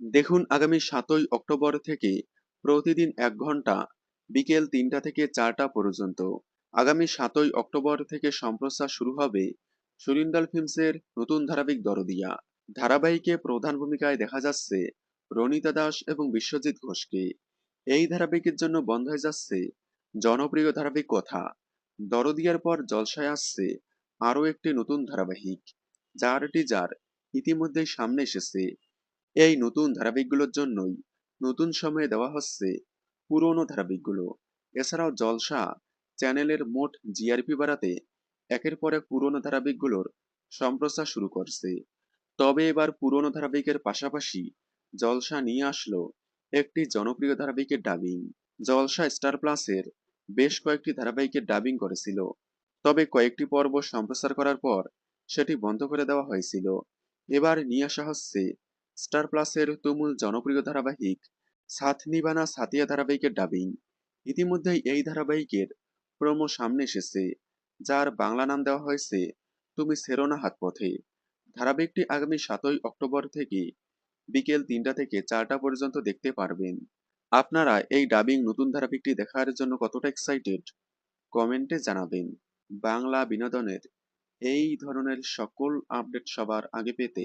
দেখুন, আগামী সাতই অক্টোবর থেকে প্রতিদিন এক ঘণ্টা, বিকেল তিনটা থেকে চারটা পর্যন্ত। আগামী সাতই অক্টোবর থেকে সম্প্রচার শুরু হবে সুরিন্দাল ফিল্মসের নতুন ধারাবাহিক দরদিয়া। ধারাবাহিকে প্রধান ভূমিকায় দেখা যাচ্ছে রনিতা দাস এবং বিশ্বজিৎ ঘোষকে। এই ধারাবাহিকের জন্য বন্ধ হয়ে যাচ্ছে জনপ্রিয় ধারাবাহিক কথা। দরদিয়ার পর জলসায় আসছে আরও একটি নতুন ধারাবাহিক, যার টিজার ইতিমধ্যেই সামনে এসেছে। এই নতুন ধারাবাহিকগুলোর জন্যই নতুন সময়ে দেওয়া হচ্ছে পুরনো ধারাবাহিকগুলো। এছাড়াও জলসা চ্যানেলের মোট জিআরপি বাড়াতে একের পর এক পুরনো ধারাবাহিকগুলোর সম্প্রচার শুরু করছে। তবে এবার পুরনো ধারাবাহিকের পাশাপাশি জলসা নিয়ে আসলো একটি জনপ্রিয় ধারাবাহিকের ডাবিং জলসা স্টার প্লাসের বেশ কয়েকটি ধারাবাহিকের ডাবিং করেছিল। তবে কয়েকটি পর্ব সম্প্রচার করার পর সেটি বন্ধ করে দেওয়া হয়েছিল। এবার নিয়ে আসা হচ্ছে স্টার প্লাসের তুমুল জনপ্রিয় ধারাবাহিক সাথ নিবানা সাতিয়া ধারাবাহিকের ডাবিং ইতিমধ্যেই এই ধারাবাহিকের প্রোমো সামনে এসেছে, যার বাংলা নাম দেওয়া হয়েছে, তুমি সেরোনা হাত পথে। ধারাবাহিকটি আগামী সাতই অক্টোবর থেকে বিকেল তিনটা থেকে চারটা পর্যন্ত দেখতে পারবেন। আপনারা এই ডাবিং নতুন ধারাবাহিকটি দেখার জন্য কতটা এক্সাইটেড কমেন্টে জানাবেন। বাংলা বিনোদনের এই ধরনের সকল আপডেট সবার আগে পেতে